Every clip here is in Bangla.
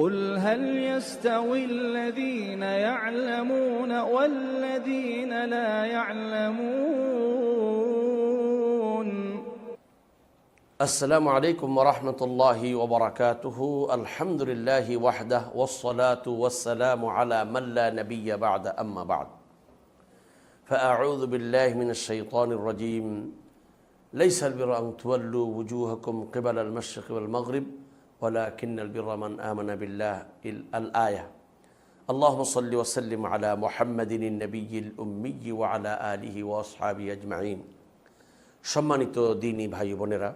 قل هل يستوي الذين يعلمون والذين لا يعلمون؟ السلام عليكم ورحمة الله وبركاته. الحمد لله وحده والصلاة والسلام على من لا نبي بعد أما بعد. فأعوذ بالله من الشيطان الرجيم. ليس البر أن تولوا وجوهكم قبل المشرق والمغرب. ولكن البر من آمن بالله ال- الآية اللهم صل وسلم على محمد النبي الأمي وعلى آله وأصحابه أجمعين সম্মানিত দিনী ভাই বোনেরা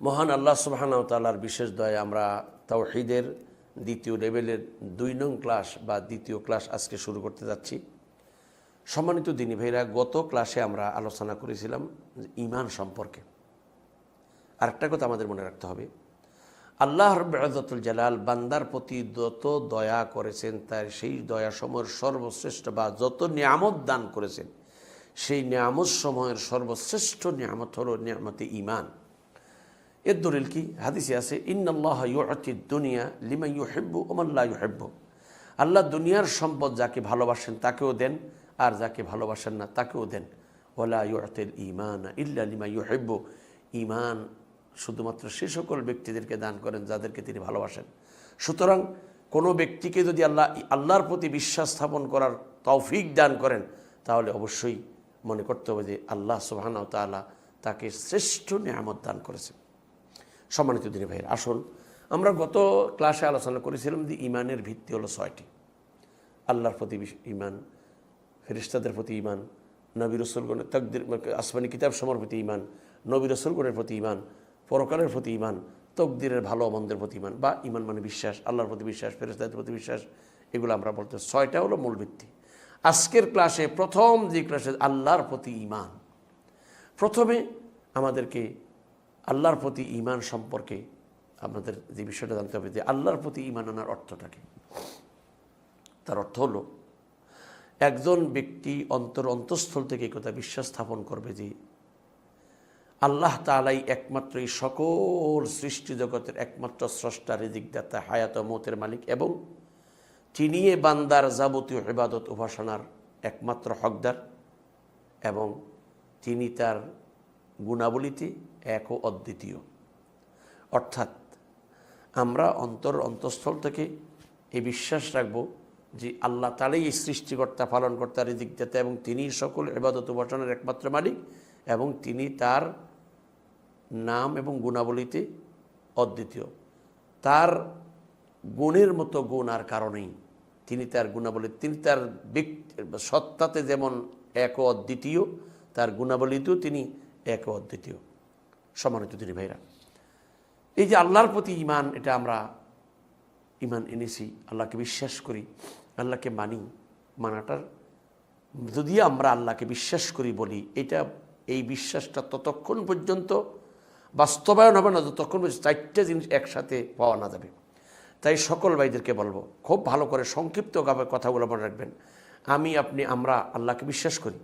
মহান আল্লাহ সুবাহানাও তালার বিশেষ দয়ে আমরা তাওহিদের দ্বিতীয় লেভেলের দুই নং ক্লাস বা দ্বিতীয় ক্লাস আজকে শুরু করতে যাচ্ছি সম্মানিত দিনী ভাইরা গত ক্লাসে আমরা আলোচনা করেছিলাম যে ইমান সম্পর্কে আরেকটা কথা আমাদের মনে রাখতে হবে আল্লাহ রব্বাতুল জালাল বান্দার প্রতি যত দয়া করেছেন, তার সেই দয়া সময়ের সর্বশ্রেষ্ঠ বা যত নিয়ামত দান করেছেন, সেই নিয়ামত সময়ের সর্বশ্রেষ্ঠ নিয়ামত হল নিয়ামতে ইমান এর দলিল কি? হাদিসে আছে, ইন্নাল্লাহ ইউতি দুনিয়া লিমা ইউ হেব্বু ওমাল্লা ইউ হেব্বু আল্লাহ দুনিয়ার সম্পদ যাকে ভালোবাসেন তাকেও দেন, আর যাকে ভালোবাসেন না তাকেও দেন। ওলা ইউতেল ইমান ইল্লা লিমা ইউ হেব্বু ইমান শুধুমাত্র সে সকল ব্যক্তিদেরকে দান করেন যাদেরকে তিনি ভালোবাসেন। সুতরাং কোনো ব্যক্তিকে যদি আল্লাহ, আল্লাহর প্রতি বিশ্বাস স্থাপন করার তৌফিক দান করেন, তাহলে অবশ্যই মনে করতে হবে যে আল্লাহ সুবাহানাও তাআলা তাকে শ্রেষ্ঠ নিয়ামত দান করেছেন। সম্মানিত দিনী ভাইয়ের, আসুন আমরা গত ক্লাসে আলোচনা করেছিলাম যে ইমানের ভিত্তি হলো ছয়টি। আল্লাহর প্রতি ইমান ফেরিস্তাদের প্রতি ইমান নবী রসুলগণের তকদির, আসমানি কিতাব সমর প্রতি ইমান নবী রসুলগণের প্রতি ইমান পরকালের প্রতি ইমান তকদিরের ভালো মন্দের প্রতি ইমান বা ইমান মানে বিশ্বাস, আল্লাহর প্রতি বিশ্বাস ফেরিস্তাদের প্রতি বিশ্বাস, এগুলো আমরা বলতে ছয়টা হলো মূল ভিত্তি। আজকের ক্লাসে প্রথম যে ক্লাসে আল্লাহর প্রতি ইমান প্রথমে আমাদেরকে আল্লাহর প্রতি ইমান সম্পর্কে আমাদের যে বিষয়টা জানতে হবে যে আল্লাহর প্রতি ইমান আনার অর্থটা কি তার অর্থ হলো, একজন ব্যক্তি অন্তর অন্তঃস্থল থেকে এই কথা বিশ্বাস স্থাপন করবে যে আল্লাহ তালাই একমাত্র এই সকল সৃষ্টি জগতের একমাত্র স্রষ্টা, রিজিকদাতা, হায়াত মতের মালিক এবং তিনি বান্দার যাবতীয় ইবাদত উপাসনার একমাত্র হকদার এবং তিনি তার গুণাবলীতে এক ও অদ্বিতীয়। অর্থাৎ আমরা অন্তর অন্তঃস্থল থেকে এই বিশ্বাস রাখব যে আল্লাহ তালাই এই সৃষ্টিকর্তা, পালনকর্তা রিদিকদাতা এবং তিনি সকল এবাদত উপাসনের একমাত্র মালিক এবং তিনি তার নাম এবং গুণাবলীতে অদ্বিতীয়। তার গুণের মতো গুণ আর কারণেই তিনি তার গুণাবলী, তিনি তার ব্যক্তি সত্তাতে যেমন এক অদ্বিতীয়, তার গুণাবলীতেও তিনি এক অদ্বিতীয়। সম্মানিত তিনি ভাইরা, এই যে আল্লাহর প্রতি ইমান এটা আমরা ইমান এনেছি, আল্লাহকে বিশ্বাস করি, আল্লাহকে মানি, মানাটার, যদি আমরা আল্লাহকে বিশ্বাস করি বলি, এটা, এই বিশ্বাসটা ততক্ষণ পর্যন্ত বাস্তবায়ন হবে না পর্যন্ত চারটে জিনিস একসাথে পাওয়া না যাবে। তাই সকল ভাইদেরকে বলব, খুব ভালো করে সংক্ষিপ্তভাবে কথাগুলো মনে রাখবেন। আমি, আপনি, আমরা আল্লাহকে বিশ্বাস করি।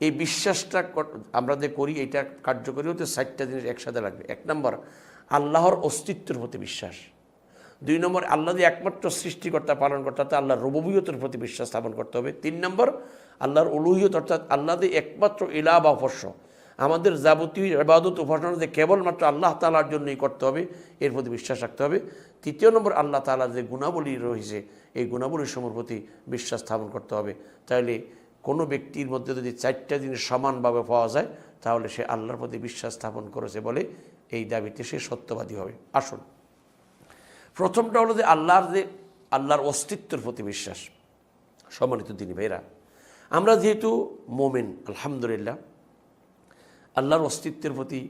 এই বিশ্বাসটা আমরা যে করি, এটা কার্যকরী হতে চারটা জিনিস একসাথে লাগবে। এক নম্বর, আল্লাহর অস্তিত্বের প্রতি বিশ্বাস। দুই নম্বর, আল্লাহ যে একমাত্র সৃষ্টিকর্তা পালন করতে তাতে আল্লাহর রববিয়তের প্রতি বিশ্বাস স্থাপন করতে হবে। তিন নম্বর, আল্লাহর উলুহিয়ত, অর্থাৎ আল্লাহ যে একমাত্র ইলা বা আমাদের যাবতীয় ইবাদত উপাসনা যে কেবলমাত্র আল্লাহ তালার জন্যই করতে হবে, এর প্রতি বিশ্বাস রাখতে হবে। তৃতীয় নম্বর, আল্লাহ তালার যে গুণাবলী রয়েছে, এই গুণাবলীর সময়ের প্রতি বিশ্বাস স্থাপন করতে হবে। তাহলে কোনো ব্যক্তির মধ্যে যদি চারটা জিনিস সমানভাবে পাওয়া যায়, তাহলে সে আল্লাহর প্রতি বিশ্বাস স্থাপন করেছে বলে এই দাবিতে সে সত্যবাদী হবে। আসুন। প্রথমটা হলো যে আল্লাহর যে, আল্লাহর অস্তিত্বের প্রতি বিশ্বাস। সম্মানিত দিনী ভাইরা আমরা যেহেতু মোমেন, আলহামদুলিল্লাহ আল্লাহর অস্তিত্বের প্রতি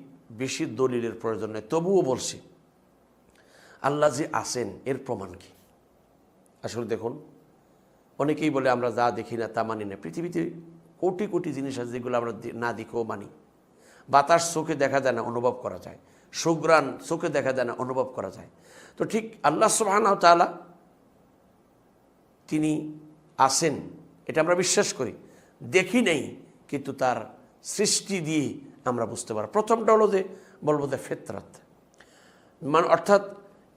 বেশি দলিলের প্রয়োজন নেই। তবুও বলছি, আল্লাহ যে আছেন, এর প্রমাণ কি? আসলে দেখুন, অনেকেই বলে আমরা যা দেখি না তা মানি না। পৃথিবীতে কোটি কোটি জিনিস আছে যেগুলো আমরা না দেখেও মানি। বাতাস চোখে দেখা যায় না, অনুভব করা যায়। সুগ্রাণ চোখে দেখা যায় না, অনুভব করা যায়। তো ঠিক আল্লাহ সুবহানাহু ওয়া তাআলা তিনি আছেন, এটা আমরা বিশ্বাস করি। দেখি নেই, কিন্তু তার সৃষ্টি দিয়ে আমরা বুঝতে পারি প্রথমটা হলো যে বলব যে ফেতরাত। মানে অর্থাৎ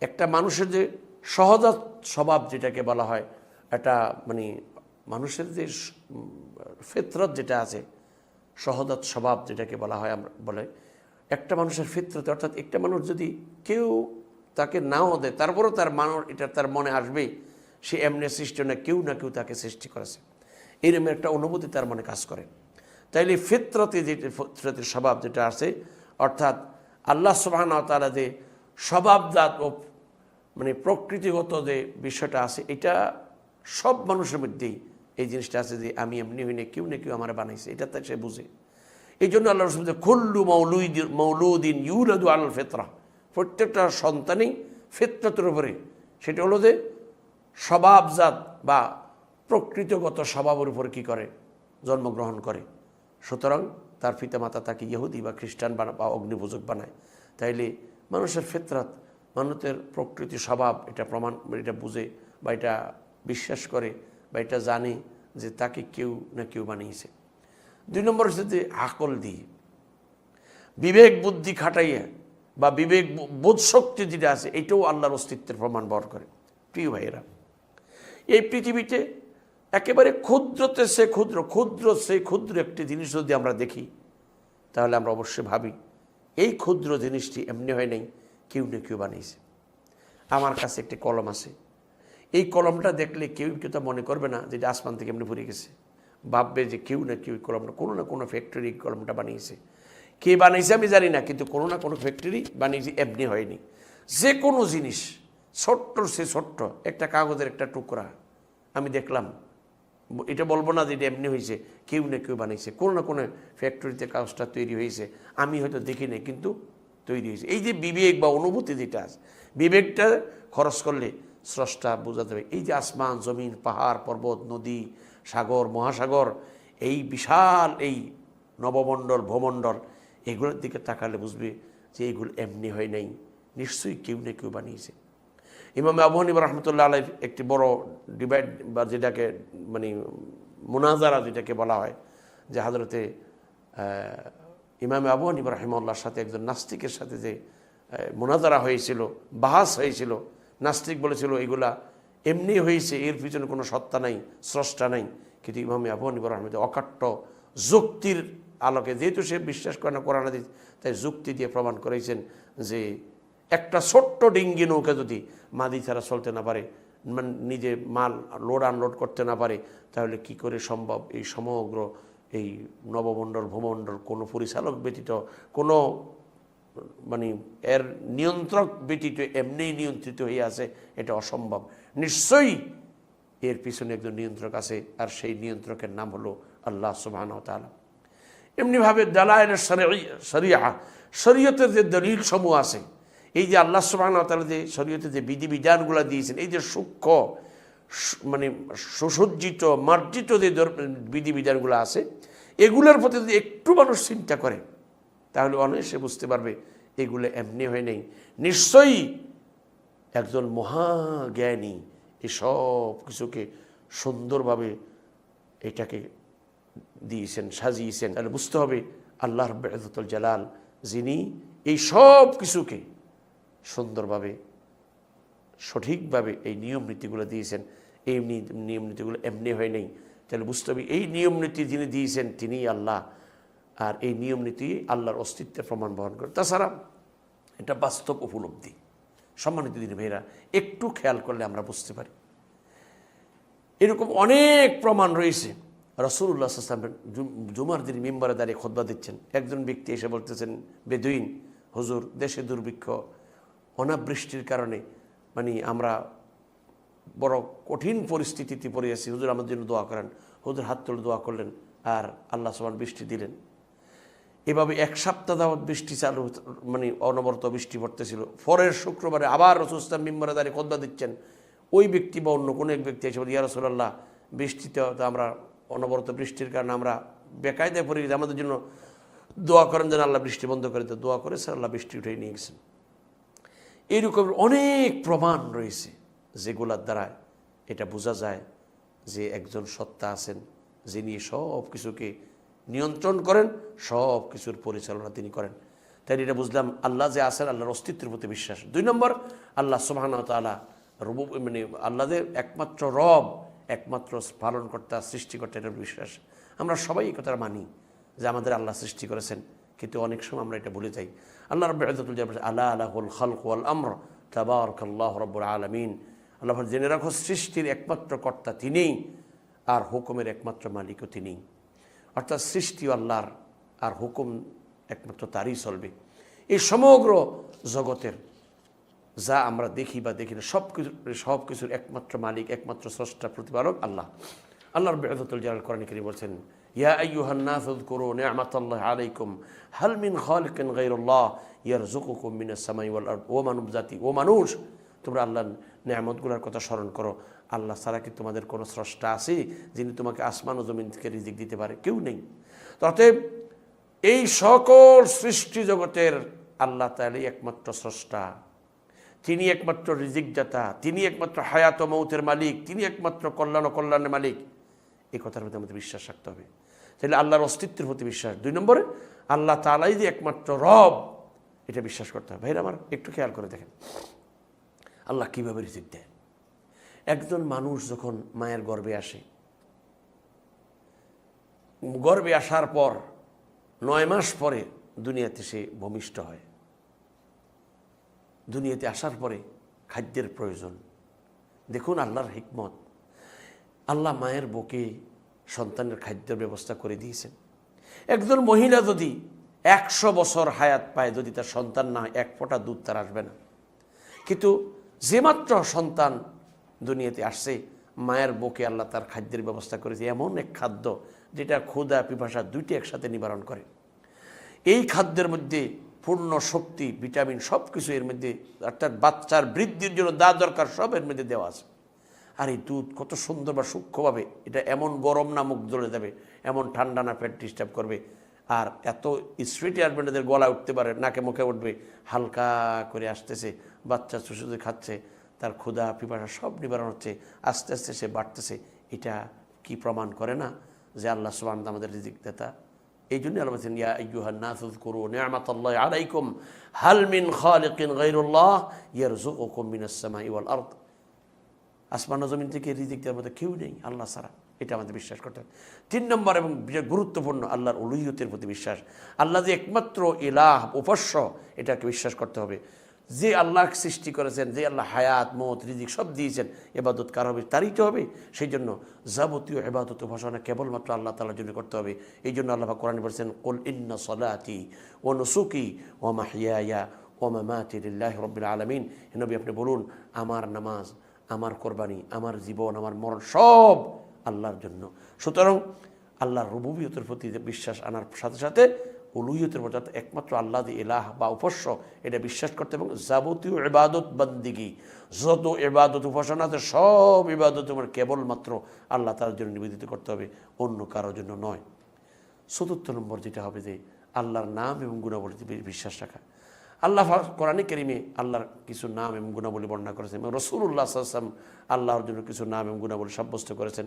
একটা মানুষের যে সহজাত স্বভাব যেটাকে বলা হয়, একটা মানে মানুষের যে ফিতরত যেটা আছে, সহজাত স্বভাব যেটাকে বলা হয় আমরা বলে, একটা মানুষের ফিতরতে, অর্থাৎ একটা মানুষ যদি কেউ তাকে নাও দেয়, তারপরেও তার মানুষ এটা তার মনে আসবেই, সে এমনি সৃষ্টি না, কেউ না কেউ তাকে সৃষ্টি করেছে। এরকম একটা অনুভূতি তার মনে কাজ করে। তাইলে ফিতরতে যে ফিতরতের স্বভাব যেটা আছে, অর্থাৎ আল্লাহ সুবাহন তালা যে স্বভাবজাত ও মানে প্রকৃতিগত যে বিষয়টা আছে, এটা সব মানুষের মধ্যেই এই জিনিসটা আছে যে আমি এমনি হইনি কেউ না কেউ আমার বানাইছে, এটা তাই সে বুঝে। এই জন্য আল্লাহ রসুল খুল্লু মৌলুদ মৌলুদ্দিন ইউরাদু আল ফেতরা। প্রত্যেকটা সন্তানই ফেতরতের উপরে। সেটা হলো যে স্বভাবজাত বা প্রকৃতিগত স্বভাবের উপর কি করে? জন্মগ্রহণ করে। সুতরাং তার পিতামাতা তাকে ইহুদি বা খ্রিস্টান বানা, বা অগ্নিপূজক বানায়। তাইলে মানুষের ফেতরাত, মানুষের প্রকৃতি স্বভাব এটা প্রমাণ, এটা বুঝে বা এটা বিশ্বাস করে বা এটা জানে যে তাকে কেউ না কেউ বানিয়েছে। দুই নম্বর হচ্ছে যে আকল দিয়ে। বিবেক বুদ্ধি খাটাইয়া বা বিবেক বোধ শক্তি যেটা আছে, এটাও আল্লাহর অস্তিত্বের প্রমাণ বহন করে। প্রিয় ভাইয়েরা, এই পৃথিবীতে একেবারে ক্ষুদ্রতে সে ক্ষুদ্র ক্ষুদ্র সে ক্ষুদ্র একটি জিনিস যদি আমরা দেখি, তাহলে আমরা অবশ্যই ভাবি, এই ক্ষুদ্র জিনিসটি এমনি হয় নাই, কেউ না কেউ বানিয়েছে। আমার কাছে একটি কলম আছে। এই কলমটা দেখলে কেউ কেউ তা মনে করবে না যে আসমান থেকে এমনি পড়ে গেছে। ভাববে যে কেউ না কেউ কলমটা, কোনো না কোনো ফ্যাক্টরি কলমটা বানিয়েছে। কে বানিয়েছে আমি জানি না, কিন্তু কোনো না কোনো ফ্যাক্টরি বানিয়েছে, এমনি হয়নি। যে কোনো জিনিস, ছোট্ট সে ছোট্ট, একটা কাগজের একটা টুকরা, আমি দেখলাম এটা বলব না যে এমনি হয়েছে, কেউ না কেউ বানিয়েছে কোনো না কোনো ফ্যাক্টরিতে কাগজটা তৈরি হয়েছে। আমি হয়তো দেখি নাই, কিন্তু তৈরি হয়েছে। এই যে বিবেক বা অনুভূতি যেটা আছে, বিবেকটা খরচ করলে স্রষ্টা বোঝাতে হবে, এই যে আসমান, জমিন, পাহাড়, পর্বত, নদী, সাগর, মহাসাগর, এই বিশাল এই নবমণ্ডল, ভূমণ্ডল, এগুলোর দিকে তাকালে বুঝবে যে এগুলো এমনি হয় নাই। নিশ্চয়ই কেউ না কেউ বানিয়েছে। ইমাম আবু রহমতুল্লাহ আলাই একটি বড় ডিভাইড বা যেটাকে মানে মোনাজারা যেটাকে বলা হয়, যে হাজরতে ইমাম আবু হানিফা রহমুল্লাহর সাথে একজন নাস্তিকের সাথে যে মোনাজারা হয়েছিল, বাহাস হয়েছিল, নাস্তিক বলেছিল, এগুলা এমনি হয়েছে, এর পিছনে কোনো সত্তা নাই, স্রষ্টা নাই। কিন্তু ইমাম আবু হানিফা রহমদ অকাট্য যুক্তির আলোকে, যেহেতু সে বিশ্বাস করে না কোরআন তাই যুক্তি দিয়ে প্রমাণ করেছেন যে একটা ছোট্ট ডিঙ্গি নৌকা যদি মাদি ছাড়া চলতে না পারে মানে নিজে মাল লোড আনলোড করতে না পারে, তাহলে কি করে সম্ভব? এই সমগ্র এই নবমণ্ডল, ভূমণ্ডল, কোনো পরিচালক ব্যতীত, কোনো মানে এর নিয়ন্ত্রক ব্যতীত এমনিই নিয়ন্ত্রিত হয়ে আছে, এটা অসম্ভব। নিশ্চয়ই এর পিছনে একজন নিয়ন্ত্রক আছে, আর সেই নিয়ন্ত্রকের নাম হলো আল্লাহ সুবাহ তালা এমনিভাবে দালায়নের সরিয়া শরীয়তের যে দলিল সমূহ আছে এই যে আল্লাহ সুবাহ তালা যে শরীয়তে যে বিধিবিধানগুলো দিয়েছেন, এই যে সূক্ষ্ম মানে সুসজ্জিত, মার্জিত যে বিধিবিধানগুলো আছে, এগুলোর প্রতি যদি একটু মানুষ চিন্তা করে, তাহলে অনায়াসে বুঝতে পারবে এগুলো এমনি হয় নাই। নিশ্চয়ই একজন মহাজ্ঞানী এই সব কিছুকে সুন্দরভাবে এটাকে দিয়েছেন, সাজিয়েছেন। তাহলে বুঝতে হবে আল্লাহ রব্বুল জালাল যিনি এই সব কিছুকে সুন্দরভাবে, সঠিকভাবে এই নিয়ম নীতিগুলো দিয়েছেন। এই নিয়ম নীতিগুলো এমনি হয় নাই। তাহলে বুঝতে হবে, এই নিয়ম নীতি যিনি দিয়েছেন তিনি আল্লাহ। আর এই নিয়ম নীতি আল্লাহর অস্তিত্বের প্রমাণ বহন করে। তাছাড়া এটা বাস্তব উপলব্ধি। সম্মানিত দিনী ভাইরা একটু খেয়াল করলে আমরা বুঝতে পারি। এরকম অনেক প্রমাণ রয়েছে। রসুল্লাহ আসলামের জুমার দিন মেম্বারে দাঁড়িয়ে খোদবা দিচ্ছেন। একজন ব্যক্তি এসে বলতেছেন, বেদুইন, হুজুর, দেশে দুর্ভিক্ষ অনাবৃষ্টির কারণে মানে আমরা বড় কঠিন পরিস্থিতিতে পড়ে আছি। হুজুর আমাদের জন্য দোয়া করেন। হুজুর হাত তুলে দোয়া করলেন আর আল্লাহ সমান বৃষ্টি দিলেন। এভাবে এক সপ্তাহ যাবৎ বৃষ্টি চালু মানে অনবরত বৃষ্টি পড়তেছিল। পরের শুক্রবারে আবার রসুস্তাম মিম্বরে দাঁড়িয়ে খোদ্া দিচ্ছেন। ওই ব্যক্তি বা অন্য কোনো এক ব্যক্তি এসে বলে, ইয়া রসুল্লাহ বৃষ্টিতে তো আমরা অনবরত বৃষ্টির কারণে আমরা বেকায়দায় পড়ে গেছি। আমাদের জন্য দোয়া করেন যেন আল্লাহ বৃষ্টি বন্ধ করে দেয়। দোয়া করে স্যার আল্লাহ বৃষ্টি উঠে নিয়ে গেছেন। এইরকম অনেক প্রমাণ রয়েছে যেগুলার দ্বারা এটা বোঝা যায় যে একজন সত্তা আছেন যিনি সব কিছুকে নিয়ন্ত্রণ করেন, সব কিছুর পরিচালনা তিনি করেন। তাই এটা বুঝলাম, আল্লাহ যে আছেন, আল্লাহর অস্তিত্বের প্রতি বিশ্বাস। দুই নম্বর, আল্লাহ সুবাহ তালা রবু মানে আল্লাহ যে একমাত্র রব, একমাত্র পালনকর্তা, সৃষ্টিকর্তা এটার বিশ্বাস। আমরা সবাই এই কথাটা মানি যে আমাদের আল্লাহ সৃষ্টি করেছেন। কিন্তু অনেক সময় আমরা এটা ভুলে যাই। আল্লাহ জালাল বলেছেন, আল্লাহ আলাহুল খালক ওয়াল আমর তাবারাকাল্লাহু রব্বুল আলামিন। আল্লাহ জেনে রাখো সৃষ্টির একমাত্র কর্তা তিনিই আর হুকুমের একমাত্র মালিকও তিনিই। অর্থাৎ সৃষ্টি আল্লাহর আর হুকুম একমাত্র তারই চলবে। এই সমগ্র জগতের যা আমরা দেখি বা দেখি না সব কিছু সব কিছুর একমাত্র মালিক একমাত্র স্রষ্টা প্রতিপালক আল্লাহ। আল্লাহর বেহদতুল জালাল কোরআন বলছেন ইয়া আইয়ুহান নাস উযকুরু নি'মাতাল্লাহি আলাইকুম হাল মিন খালিকিন গায়রুল্লাহ ইয়ারযুকুকুম মিনাস সামাই ওয়াল আরদ ও মানব জাতি, ও মানুষ, তোমরা আল্লাহর নেয়ামতগুলোর কথা স্মরণ করো। আল্লাহ ছাড়া কি তোমাদের কোনো স্রষ্টা আছে, যিনি তোমাকে আসমান ও জমিন থেকে রিজিক দিতে পারে? কেউ নেই। অতএব এই সকল সৃষ্টি জগতের আল্লাহ তাআলাই একমাত্র স্রষ্টা। তিনি একমাত্র রিজিকদাতা, তিনি একমাত্র হায়াত মৌতের মালিক, তিনি একমাত্র কল্যাণ ও কল্যাণের মালিক। এই কথার মধ্যে আমাদের বিশ্বাস রাখতে হবে। তাহলে আল্লাহর অস্তিত্বের প্রতি বিশ্বাস। দুই নম্বরে, আল্লাহ তালাই যে একমাত্র রব, এটা বিশ্বাস করতে হবে। ভাইরা আমার, একটু খেয়াল করে দেখেন। আল্লাহ কীভাবে রিজিক দেয়? একজন মানুষ যখন মায়ের গর্বে আসে গর্বে আসার পর নয় মাস পরে দুনিয়াতে সে ভূমিষ্ঠ হয়। দুনিয়াতে আসার পরে খাদ্যের প্রয়োজন। দেখুন আল্লাহর হিকমত। আল্লাহ মায়ের বুকে সন্তানের খাদ্যের ব্যবস্থা করে দিয়েছেন। একজন মহিলা যদি একশো বছর হায়াত পায়, যদি তার সন্তান না হয়, এক ফোঁটা দুধ তার আসবে না। কিন্তু যে মাত্র সন্তান দুনিয়াতে আসছে, মায়ের বুকে আল্লাহ তার খাদ্যের ব্যবস্থা করেছে। এমন এক খাদ্য যেটা ক্ষুধা, পিপাসা দুইটি একসাথে নিবারণ করে। এই খাদ্যের মধ্যে পূর্ণ শক্তি, ভিটামিন সব কিছু এর মধ্যে, অর্থাৎ বাচ্চার বৃদ্ধির জন্য যা দরকার সব এর মধ্যে দেওয়া আছে। আর এই দুধ কত সুন্দর বা সূক্ষ্মভাবে, এটা এমন গরম না মুখ জ্বলে যাবে, এমন ঠান্ডা না পেট ডিস্টার্ব করবে। আর এত স্ট্রিট এয়ারমেন্টদের গলা উঠতে পারে, নাকে মুখে উঠবে, হালকা করে আসতেছে, বাচ্চা চুষুতে খাচ্ছে, তার ক্ষুধা, পিপাসা সব নিবারণ হচ্ছে, আস্তে আস্তে সে বাড়তেছে। এটা কি প্রমাণ করে না যে আল্লাহ সুবান আমাদের রিজিক দাতা? এই জন্য আল্লাহ বলছেন ইয়ারযুকুকুম মিনাস সামাই ওয়াল আসমান জমিন থেকে রিজিক দেওয়ার মতো কেউ নেই, আল্লাহ ছাড়া। এটা আমাদের বিশ্বাস করতে হবে। তিন নম্বর এবং গুরুত্বপূর্ণ, আল্লাহর উলুহিয়তের প্রতি বিশ্বাস। আল্লাহ যে একমাত্র ইলাহ, উপাস্য, এটাকে বিশ্বাস করতে হবে। যে আল্লাহ সৃষ্টি করেছেন, যে আল্লাহ হায়াত, মত, রিজিক সব দিয়েছেন, এবাদত কার হবে, তারই তো হবে। সেই জন্য যাবতীয় এবাদত উপাসনা কেবলমাত্র আল্লাহ তালার জন্য করতে হবে। এই জন্য আল্লাহ কোরআন বলছেন, কুল ইন্না সলাতি ও নসুকি ও মাহিয়া ও মামাতি লিল্লাহি রব্বিল আলামিন। নবী, আপনি বলুন, আমার নামাজ আমার কোরবানি, আমার জীবন, আমার মরণ সব আল্লাহর জন্য। সুতরাং আল্লাহর রুবুবিয়তের প্রতি বিশ্বাস আনার সাথে সাথে উলুহিয়তের প্রতি একমাত্র আল্লাহ এলাহ বা উপস্য, এটা বিশ্বাস করতে এবং যাবতীয় ইবাদত বন্দিগি, যত উপাসনা আছে, সব ইবাদত তোমার কেবলমাত্র আল্লাহ তার জন্য নিবেদিত করতে হবে, অন্য কারোর জন্য নয়। চতুর্থ নম্বর যেটা হবে যে আল্লাহর নাম এবং গুণাবলীতে বিশ্বাস রাখা। আল্লাহ কোরআনে কেরিমে আল্লাহর কিছু নাম এবং গুণাবলী বর্ণনা করেছেন এবং রসুল্লাহ সাল্লাম আল্লাহর জন্য কিছু নাম এবং গুণাবলী সাব্যস্ত করেছেন।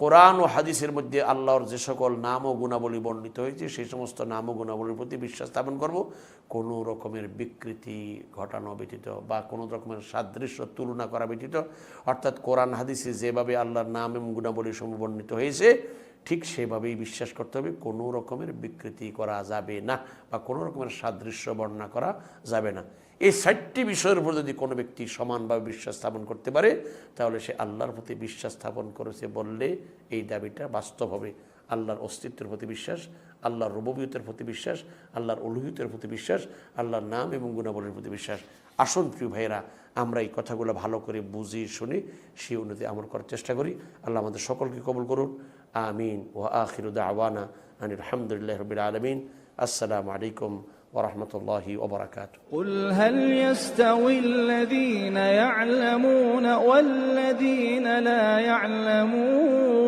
কোরআন ও হাদিসের মধ্যে আল্লাহর যে সকল নাম ও গুণাবলী বর্ণিত হয়েছে, সেই সমস্ত নাম ও গুণাবলীর প্রতি বিশ্বাস স্থাপন করব। কোনো রকমের বিকৃতি ঘটানো ব্যতীত বা কোনো রকমের সাদৃশ্য তুলনা করা ব্যতীত, অর্থাৎ কোরআন হাদিসে যেভাবে আল্লাহর নাম এবং গুণাবলী সমূহ বর্ণিত হয়েছে ঠিক সেভাবেই বিশ্বাস করতে হবে, কোনো রকমের বিকৃতি করা যাবে না বা কোনো রকমের সাদৃশ্য বর্ণনা করা যাবে না। এই চারটি বিষয়ের উপর যদি কোনো ব্যক্তি সমানভাবে বিশ্বাস স্থাপন করতে পারে, তাহলে সে আল্লাহর প্রতি বিশ্বাস স্থাপন করেছে বললে এই দাবিটা বাস্তব হবে। আল্লাহর অস্তিত্বের প্রতি বিশ্বাস, আল্লাহর রববিয়তের প্রতি বিশ্বাস, আল্লাহর অলুহিতের প্রতি বিশ্বাস, আল্লাহর নাম এবং গুণাবলীর প্রতি বিশ্বাস। আসুন প্রিয় ভাইয়েরা, আমরা এই কথাগুলো ভালো করে বুঝি শুনি সেই উন্নতি আমল করার চেষ্টা করি। আল্লাহ আমাদের সকলকে কবল করুন। آمين. وآخر دعوانا أن الحمد لله رب العالمين. السلام عليكم ورحمة الله وبركاته. قل هل يستوي الذين يعلمون والذين لا يعلمون؟